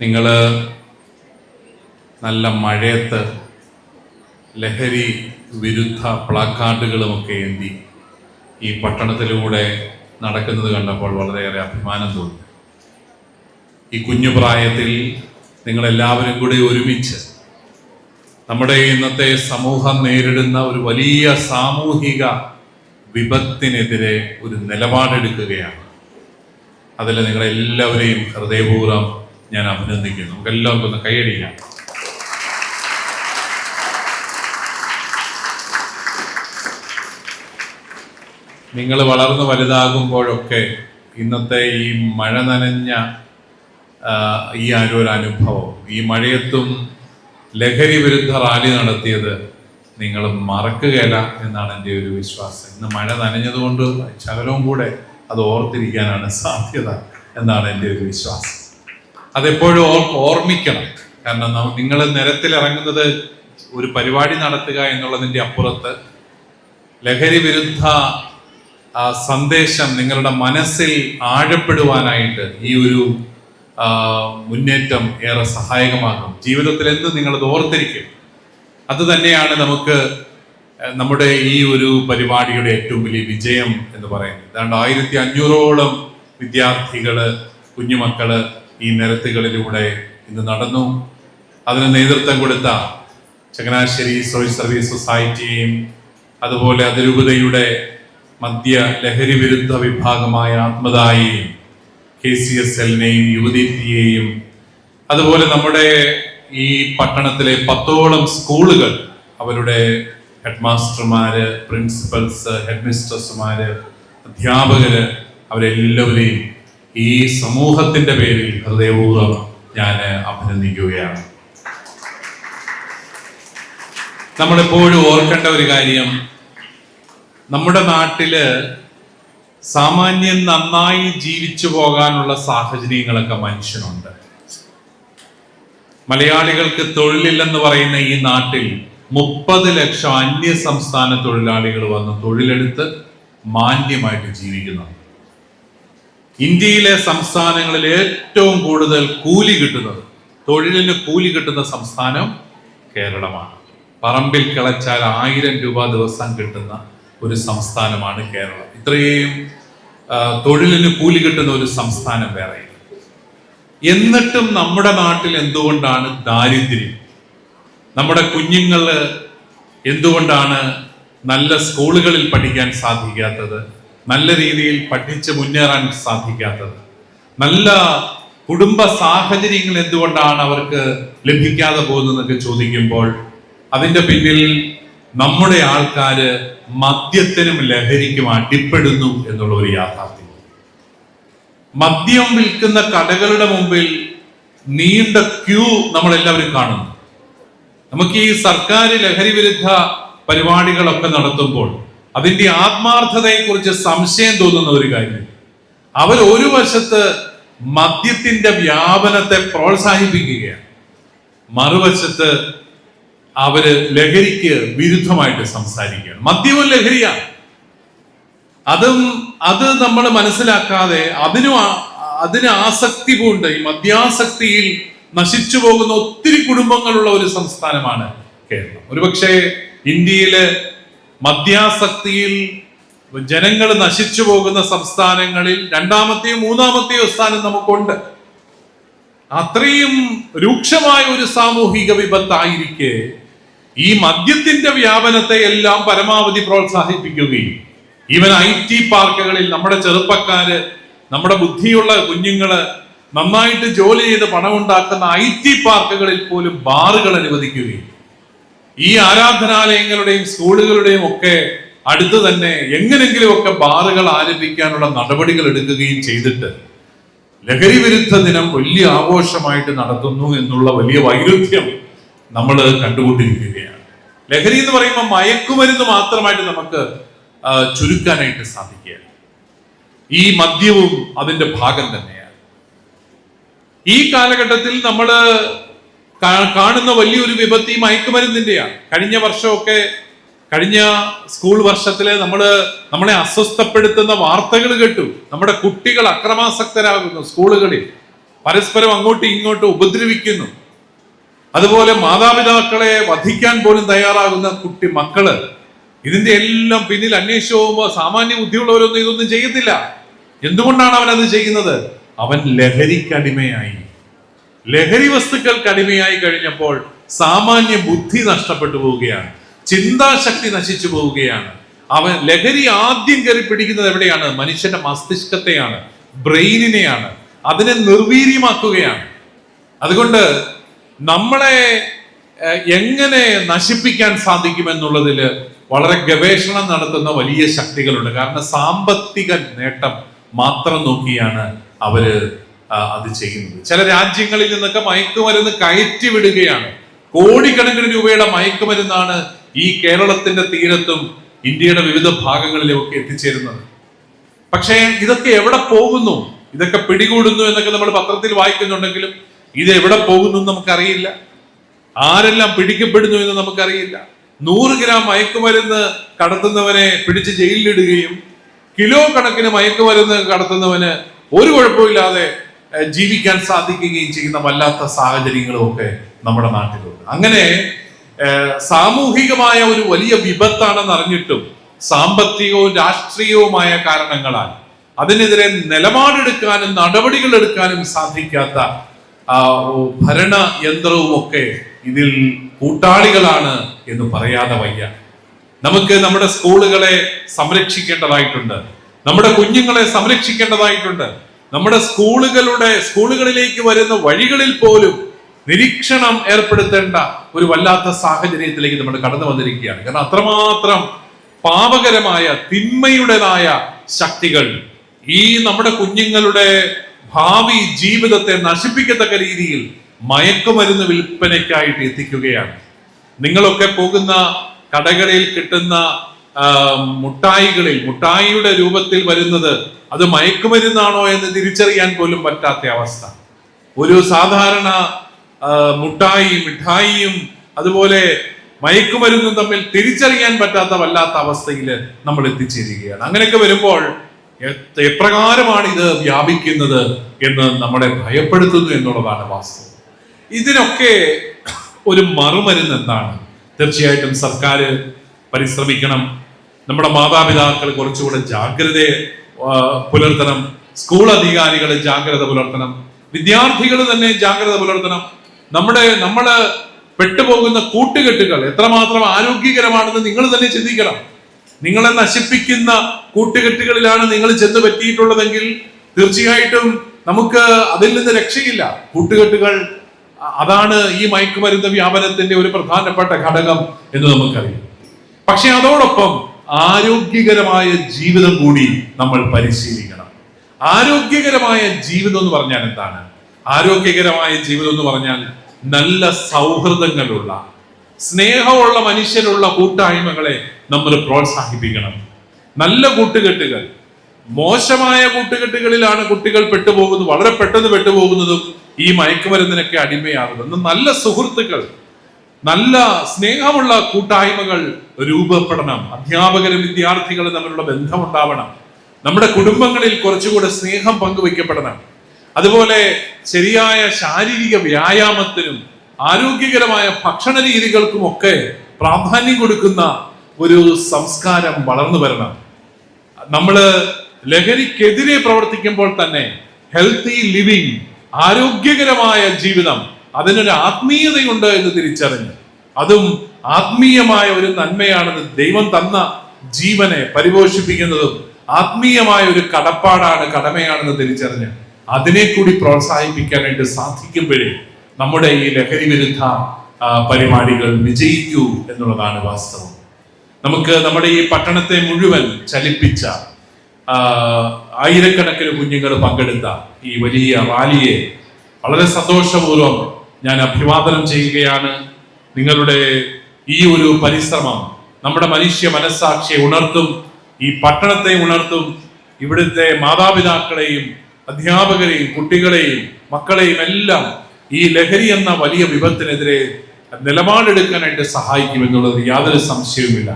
നിങ്ങൾ നല്ല മഴയത്ത് ലഹരി വിരുദ്ധ പ്ലാക്കാർഡുകളുമൊക്കെ എന്തി ഈ പട്ടണത്തിലൂടെ നടക്കുന്നത് കണ്ടപ്പോൾ വളരെയേറെ അഭിമാനം തോന്നി. ഈ കുഞ്ഞു പ്രായത്തിൽ നിങ്ങളെല്ലാവരും കൂടി ഒരുമിച്ച് നമ്മുടെ ഇന്നത്തെ സമൂഹം നേരിടുന്ന ഒരു വലിയ സാമൂഹിക വിപത്തിനെതിരെ ഒരു നിലപാടെടുക്കുകയാണ്. അതിൽ നിങ്ങളെല്ലാവരെയും ഹൃദയപൂർവം ഞാൻ അഭിനന്ദിക്കുന്നു. നമുക്ക് എല്ലാവർക്കും ഒന്ന് കൈയടിക്കാം. നിങ്ങൾ വളർന്നു വലുതാകുമ്പോഴൊക്കെ ഇന്നത്തെ ഈ മഴ നനഞ്ഞ ഈ ആ ഒരു അനുഭവം. ഈ മഴയത്തും ലഹരി വിരുദ്ധ റാലി നടത്തിയത് നിങ്ങൾ മറക്കുകയില്ല എന്നാണ് എന്റെ ഒരു വിശ്വാസം. ഇന്ന് മഴ നനഞ്ഞതുകൊണ്ട് ശകലവും കൂടെ അത് ഓർത്തിരിക്കാനാണ് സാധ്യത എന്നാണ് എന്റെ ഒരു വിശ്വാസം. അതെപ്പോഴും ഓർമ്മിക്കണം. കാരണം നിങ്ങൾ നിരത്തിലിറങ്ങുന്നത് ഒരു പരിപാടി നടത്തുക എന്നുള്ളതിന്റെ അപ്പുറത്ത് ലഹരി വിരുദ്ധ സന്ദേശം നിങ്ങളുടെ മനസ്സിൽ ആഴപ്പെടുവാനായിട്ട് ഈ ഒരു മുന്നേറ്റം ഏറെ സഹായകമാകും. ജീവിതത്തിൽ എന്ത് നിങ്ങളത് ഓർത്തിരിക്കും. അത് തന്നെയാണ് നമുക്ക് നമ്മുടെ ഈ ഒരു പരിപാടിയുടെ ഏറ്റവും വലിയ വിജയം എന്ന് പറയുന്നത്. ഏതാണ്ട് ആയിരത്തി അഞ്ഞൂറോളം വിദ്യാർത്ഥികൾ കുഞ്ഞുമക്കൾ ഈ നിരത്തുകളിലൂടെ ഇന്ന് നടന്നു. അതിന് നേതൃത്വം കൊടുത്ത ചങ്ങനാശ്ശേരി സോഷ്യൽ സർവീസ് സൊസൈറ്റിയെയും അതുപോലെ അതിരൂപതയുടെ മദ്യ ലഹരി വിരുദ്ധ വിഭാഗമായ ആത്മദായെയും കെ സി എസ് എല്ലിനെയും യുവദീപ്തിയെയും അതുപോലെ നമ്മുടെ ഈ പട്ടണത്തിലെ പത്തോളം സ്കൂളുകൾ അവരുടെ ഹെഡ് മാസ്റ്റർമാര് പ്രിൻസിപ്പൽസ് ഹെഡ് മിസ്റ്റേഴ്സുമാര് അധ്യാപകര് അവരെല്ലാവരെയും ഈ സമൂഹത്തിന്റെ പേരിൽ ഹൃദയപൂർവം ഞാൻ അഭിനന്ദിക്കുകയാണ്. നമ്മളെപ്പോഴും ഓർക്കേണ്ട ഒരു കാര്യം നമ്മുടെ നാട്ടിൽ സാമാന്യം നന്നായി ജീവിച്ചു പോകാനുള്ള സാഹചര്യങ്ങളൊക്കെ മനുഷ്യനുണ്ട്. മലയാളികൾക്ക് തൊഴിലില്ലെന്ന് പറയുന്ന ഈ നാട്ടിൽ മുപ്പത് ലക്ഷം അന്യ സംസ്ഥാന തൊഴിലാളികൾ വന്ന് തൊഴിലെടുത്ത് മാന്യമായിട്ട് ജീവിക്കുന്നുണ്ട്. ഇന്ത്യയിലെ സംസ്ഥാനങ്ങളിൽ ഏറ്റവും കൂടുതൽ കൂലി കിട്ടുന്നത് തൊഴിലിന് കൂലി കിട്ടുന്ന സംസ്ഥാനം കേരളമാണ്. പറമ്പിൽ കിളച്ചാൽ ആയിരം രൂപ ദിവസം കിട്ടുന്ന ഒരു സംസ്ഥാനമാണ് കേരളം. ഇത്രയും തൊഴിലിന് കൂലി കിട്ടുന്ന ഒരു സംസ്ഥാനം വേറെ എന്നിട്ടും നമ്മുടെ നാട്ടിൽ എന്തുകൊണ്ടാണ് ദാരിദ്ര്യം? നമ്മുടെ കുഞ്ഞുങ്ങൾ എന്തുകൊണ്ടാണ് നല്ല സ്കൂളുകളിൽ പഠിക്കാൻ സാധിക്കാത്തത്? നല്ല രീതിയിൽ പഠിച്ച് മുന്നേറാൻ സാധിക്കാത്തത്. നല്ല കുടുംബ സാഹചര്യങ്ങൾ എന്തുകൊണ്ടാണ് അവർക്ക് ലഭിക്കാതെ പോകുന്നതെന്നൊക്കെ ചോദിക്കുമ്പോൾ അതിന്റെ പിന്നിൽ നമ്മുടെ ആൾക്കാര് മദ്യത്തിനും ലഹരിക്കും അടിപ്പെടുന്നു എന്നുള്ള ഒരു യാഥാർത്ഥ്യം. മദ്യം വിൽക്കുന്ന കടകളുടെ മുമ്പിൽ നീണ്ട ക്യൂ നമ്മളെല്ലാവരും കാണുന്നു. നമുക്ക് ഈ സർക്കാർ ലഹരി വിരുദ്ധ പരിപാടികളൊക്കെ നടത്തുമ്പോൾ അതിന്റെ ആത്മാർത്ഥതയെക്കുറിച്ച് സംശയം തോന്നുന്ന ഒരു കാര്യം. അവർ ഒരു വശത്ത് മദ്യത്തിന്റെ വ്യാപനത്തെ പ്രോത്സാഹിപ്പിക്കുകയാണ്. മറുവശത്ത് അവർ ലഹരിക്ക് വിരുദ്ധമായിട്ട് സംസാരിക്കുകയാണ്. മദ്യവും ലഹരിയാണ്. അതും അത് നമ്മൾ മനസ്സിലാക്കാതെ അതിനു അതിന് ആസക്തി പൂണ്ട് ഈ മദ്യാസക്തിയിൽ നശിച്ചു പോകുന്ന ഒത്തിരി കുടുംബങ്ങളുള്ള ഒരു സംസ്ഥാനമാണ് കേരളം. ഒരുപക്ഷെ ഇന്ത്യയിൽ മദ്യാസക്തിയിൽ ജനങ്ങൾ നശിച്ചു പോകുന്ന സംസ്ഥാനങ്ങളിൽ രണ്ടാമത്തെയും മൂന്നാമത്തെയും സ്ഥാനം നമുക്കുണ്ട്. അത്രയും രൂക്ഷമായ ഒരു സാമൂഹിക വിപത്തായിരിക്കെ ഈ മദ്യത്തിന്റെ വ്യാപനത്തെ എല്ലാം പരമാവധി പ്രോത്സാഹിപ്പിക്കുകയും ഈവൻ ഐ ടി പാർക്കുകളിൽ നമ്മുടെ ചെറുപ്പക്കാര് നമ്മുടെ ബുദ്ധിയുള്ള കുഞ്ഞുങ്ങൾ നന്നായിട്ട് ജോലി ചെയ്ത് പണമുണ്ടാക്കുന്ന ഐ ടി പാർക്കുകളിൽ പോലും ബാറുകൾ അനുവദിക്കുകയും ഈ ആരാധനാലയങ്ങളുടെയും സ്കൂളുകളുടെയും ഒക്കെ അടുത്ത് തന്നെ എങ്ങനെങ്കിലും ഒക്കെ ബാറുകൾ ആരംഭിക്കാനുള്ള നടപടികൾ എടുക്കുകയും ചെയ്തിട്ട് ലഹരി വിരുദ്ധ ദിനം വലിയ ആഘോഷമായിട്ട് നടത്തുന്നു എന്നുള്ള വലിയ വൈരുദ്ധ്യം നമ്മൾ കണ്ടുകൊണ്ടിരിക്കുകയാണ്. ലഹരി എന്ന് പറയുമ്പോൾ മയക്കുമരുന്ന് മാത്രമായിട്ട് നമുക്ക് ചുരുക്കാനായിട്ട് സാധിക്കുക ഈ മദ്യവും അതിന്റെ ഭാഗം തന്നെയാണ്. ഈ കാലഘട്ടത്തിൽ നമ്മൾ കാണുന്ന വലിയൊരു വിപത്ത് മയക്കുമരുന്നിന്റെയാണ്. കഴിഞ്ഞ വർഷമൊക്കെ കഴിഞ്ഞ സ്കൂൾ വർഷത്തിലെ നമ്മൾ നമ്മളെ അസ്വസ്ഥപ്പെടുത്തുന്ന വാർത്തകൾ കേട്ടു. നമ്മുടെ കുട്ടികൾ അക്രമാസക്തരാകുന്നു സ്കൂളുകളിൽ. പരസ്പരം അങ്ങോട്ടും ഇങ്ങോട്ടും ഉപദ്രവിക്കുന്നു. അതുപോലെ മാതാപിതാക്കളെ വധിക്കാൻ പോലും തയ്യാറാകുന്ന കുട്ടി മക്കൾ ഇതിന്റെ എല്ലാം പിന്നിൽ അന്വേഷിച്ചു സാമാന്യ ബുദ്ധിയുള്ളവരൊന്നും ഇതൊന്നും ചെയ്യത്തില്ല. എന്തുകൊണ്ടാണ് അവൻ അത് ചെയ്യുന്നത്? അവൻ ലഹരിക്കടിമയായി. ലഹരി വസ്തുക്കൾക്ക് അടിമയായി കഴിഞ്ഞപ്പോൾ സാമാന്യ ബുദ്ധി നഷ്ടപ്പെട്ടു പോവുകയാണ്. ചിന്താശക്തി നശിച്ചു പോവുകയാണ്. അവൻ ലഹരി ആദ്യം കയറി പിടിക്കുന്നത് എവിടെയാണ്? മനുഷ്യന്റെ മസ്തിഷ്കത്തെയാണ് ബ്രെയിനിനെയാണ്. അതിനെ നിർവീര്യമാക്കുകയാണ്. അതുകൊണ്ട് നമ്മളെ എങ്ങനെ നശിപ്പിക്കാൻ സാധിക്കുമെന്നുള്ളതിൽ വളരെ ഗവേഷണം നടത്തുന്ന വലിയ ശക്തികളുണ്ട്. കാരണം സാമ്പത്തിക നേട്ടം മാത്രം നോക്കിയാണ് അവർ അത് ചെയ്യുന്നത്. ചില രാജ്യങ്ങളിൽ നിന്നൊക്കെ മയക്കുമരുന്ന് കയറ്റി വിടുകയാണ് കോടിക്കണക്കിന് രൂപയുടെ മയക്കുമരുന്നാണ് ഈ കേരളത്തിന്റെ തീരത്തും ഇന്ത്യയുടെ വിവിധ ഭാഗങ്ങളിലും ഒക്കെ എത്തിച്ചേരുന്നത്. പക്ഷേ ഇതൊക്കെ എവിടെ പോകുന്നു? ഇതൊക്കെ പിടികൂടുന്നു എന്നൊക്കെ നമ്മൾ പത്രത്തിൽ വായിക്കുന്നുണ്ടെങ്കിലും ഇത് എവിടെ പോകുന്നു നമുക്കറിയില്ല. ആരെല്ലാം പിടിക്കപ്പെടുന്നു എന്ന് നമുക്കറിയില്ല. നൂറ് ഗ്രാം മയക്കുമരുന്ന് കടത്തുന്നവനെ പിടിച്ച് ജയിലിലിടുകയും കിലോ കണക്കിന് മയക്കുമരുന്ന് കടത്തുന്നവന് ഒരു കുഴപ്പമില്ലാതെ ജീവിക്കാൻ സാധിക്കുകയും ചെയ്യുന്ന വല്ലാത്ത സാഹചര്യങ്ങളും ഒക്കെ നമ്മുടെ നാട്ടിലുണ്ട്. അങ്ങനെ സാമൂഹികമായ ഒരു വലിയ വിപത്താണെന്ന് അറിഞ്ഞിട്ടും സാമ്പത്തികവും രാഷ്ട്രീയവുമായ കാരണങ്ങളാൽ അതിനെതിരെ നിലപാടെടുക്കാനും നടപടികൾ എടുക്കാനും സാധിക്കാത്ത ഭരണ യന്ത്രവും ഒക്കെ ഇതിൽ കൂട്ടാളികളാണ് എന്ന് പറയാതെ വയ്യ. നമുക്ക് നമ്മുടെ സ്കൂളുകളെ സംരക്ഷിക്കേണ്ടതായിട്ടുണ്ട്. നമ്മുടെ കുഞ്ഞുങ്ങളെ സംരക്ഷിക്കേണ്ടതായിട്ടുണ്ട്. നമ്മുടെ സ്കൂളുകളുടെ സ്കൂളുകളിലേക്ക് വരുന്ന വഴികളിൽ പോലും നിരീക്ഷണം ഏർപ്പെടുത്തേണ്ട ഒരു വല്ലാത്ത സാഹചര്യത്തിലേക്ക് നമ്മൾ കടന്നു വന്നിരിക്കുകയാണ്. കാരണം അത്രമാത്രം പാപകരമായ തിന്മയുടേതായ ശക്തികൾ ഈ നമ്മുടെ കുഞ്ഞുങ്ങളുടെ ഭാവി ജീവിതത്തെ നശിപ്പിക്കത്തക്ക രീതിയിൽ മയക്കുമരുന്ന് വിൽപ്പനയ്ക്കായിട്ട് എത്തിക്കുകയാണ്. നിങ്ങളൊക്കെ പോകുന്ന കടകളിൽ കിട്ടുന്ന മുട്ടായികളിൽ മുട്ടായിയുടെ രൂപത്തിൽ വരുന്നത് അത് മയക്കുമരുന്നാണോ എന്ന് തിരിച്ചറിയാൻ പോലും പറ്റാത്ത അവസ്ഥ. ഒരു സാധാരണ മുട്ടായി മിഠായിയും അതുപോലെ മയക്കുമരുന്നും തമ്മിൽ തിരിച്ചറിയാൻ പറ്റാത്ത വല്ലാത്ത അവസ്ഥയിൽ നമ്മൾ എത്തിച്ചേരുകയാണ്. അങ്ങനെയൊക്കെ വരുമ്പോൾ എപ്രകാരമാണ് ഇത് വ്യാപിക്കുന്നത് എന്ന് നമ്മളെ ഭയപ്പെടുത്തുന്നു എന്നുള്ളതാണ് വാസ്തവം. ഇതിനൊക്കെ ഒരു മറുമരുന്ന് എന്താണ്? തീർച്ചയായിട്ടും സർക്കാർ പരിശ്രമിക്കണം. നമ്മുടെ മാതാപിതാക്കൾ കുറച്ചുകൂടെ ജാഗ്രത പുലർത്തണം. സ്കൂൾ അധികാരികൾ ജാഗ്രത പുലർത്തണം. വിദ്യാർത്ഥികൾ തന്നെ ജാഗ്രത പുലർത്തണം. നമ്മുടെ നമ്മൾ പെട്ടുപോകുന്ന കൂട്ടുകെട്ടുകൾ എത്രമാത്രം ആരോഗ്യകരമാണെന്ന് നിങ്ങൾ തന്നെ ചിന്തിക്കണം. നിങ്ങളെ നശിപ്പിക്കുന്ന കൂട്ടുകെട്ടുകളിലാണ് നിങ്ങൾ ചെന്ന് പറ്റിയിട്ടുള്ളതെങ്കിൽ തീർച്ചയായിട്ടും നമുക്ക് അതിൽ നിന്ന് രക്ഷയില്ല. കൂട്ടുകെട്ടുകൾ അതാണ് ഈ മയക്കുമരുന്ന് വ്യാപനത്തിന്റെ ഒരു പ്രധാനപ്പെട്ട ഘടകം എന്ന് നമുക്കറിയാം. പക്ഷെ അതോടൊപ്പം ആരോഗ്യകരമായ ജീവിതം കൂടി നമ്മൾ പരിശീലിക്കണം. ആരോഗ്യകരമായ ജീവിതം എന്ന് പറഞ്ഞാൽ എന്താണ്? ആരോഗ്യകരമായ ജീവിതം എന്ന് പറഞ്ഞാൽ നല്ല സൗഹൃദങ്ങളുള്ള സ്നേഹമുള്ള മനുഷ്യരുള്ള കൂട്ടായ്മകളെ നമ്മൾ പ്രോത്സാഹിപ്പിക്കണം. നല്ല കൂട്ടുകെട്ടുകൾ മോശമായ കൂട്ടുകെട്ടുകളിലാണ് കുട്ടികൾ പെട്ടുപോകുന്നത് വളരെ പെട്ടെന്ന് പെട്ടുപോകുന്നതും ഈ മയക്കുമരുന്നിനൊക്കെ അടിമയാകുന്നത്. നല്ല സുഹൃത്തുക്കൾ നല്ല സ്നേഹമുള്ള കൂട്ടായ്മകൾ രൂപപ്പെടണം. അധ്യാപകരും വിദ്യാർത്ഥികളും തമ്മിലുള്ള ബന്ധം ഉണ്ടാവണം നമ്മുടെ കുടുംബങ്ങളിൽ കുറച്ചുകൂടെ സ്നേഹം പങ്കുവയ്ക്കപ്പെടണം. അതുപോലെ ശരിയായ ശാരീരിക വ്യായാമത്തിനും ആരോഗ്യകരമായ ഭക്ഷണ രീതികൾക്കും ഒക്കെ പ്രാധാന്യം കൊടുക്കുന്ന ഒരു സംസ്കാരം വളർന്നു വരണം. നമ്മൾ ലഹരിക്കെതിരെ പ്രവർത്തിക്കുമ്പോൾ തന്നെ ഹെൽത്തി ലിവിങ് ആരോഗ്യകരമായ ജീവിതം അതിനൊരു ആത്മീയതയുണ്ട് എന്ന് തിരിച്ചറിഞ്ഞു. അതും ആത്മീയമായ ഒരു നന്മയാണെന്ന് ദൈവം തന്ന ജീവനെ പരിപോഷിപ്പിക്കുന്നതും ആത്മീയമായ ഒരു കടപ്പാടാണ് കടമയാണെന്ന് തിരിച്ചറിഞ്ഞ് അതിനെ കൂടി പ്രോത്സാഹിപ്പിക്കാനായിട്ട് സാധിക്കുമ്പോഴേ നമ്മുടെ ഈ ലഹരി വിരുദ്ധ പരിപാടികൾ വിജയിക്കൂ എന്നുള്ളതാണ് വാസ്തവം. നമുക്ക് നമ്മുടെ ഈ പട്ടണത്തെ മുഴുവൻ ചലിപ്പിച്ച ആയിരക്കണക്കിന് കുഞ്ഞുങ്ങൾ പങ്കെടുത്ത ഈ വലിയ റാലിയെ വളരെ സന്തോഷപൂർവം ഞാൻ അഭിവാദനം ചെയ്യുകയാണ്. നിങ്ങളുടെ ഈ ഒരു പരിശ്രമം നമ്മുടെ മനുഷ്യ മനസ്സാക്ഷിയെ ഉണർത്തും ഈ പട്ടണത്തെ ഉണർത്തും ഇവിടുത്തെ മാതാപിതാക്കളെയും അധ്യാപകരെയും കുട്ടികളെയും മക്കളെയും എല്ലാം ഈ ലഹരി എന്ന വലിയ വിപത്തിനെതിരെ നിലപാടെടുക്കാനായിട്ട് സഹായിക്കും എന്നുള്ളത് യാതൊരു സംശയവുമില്ല.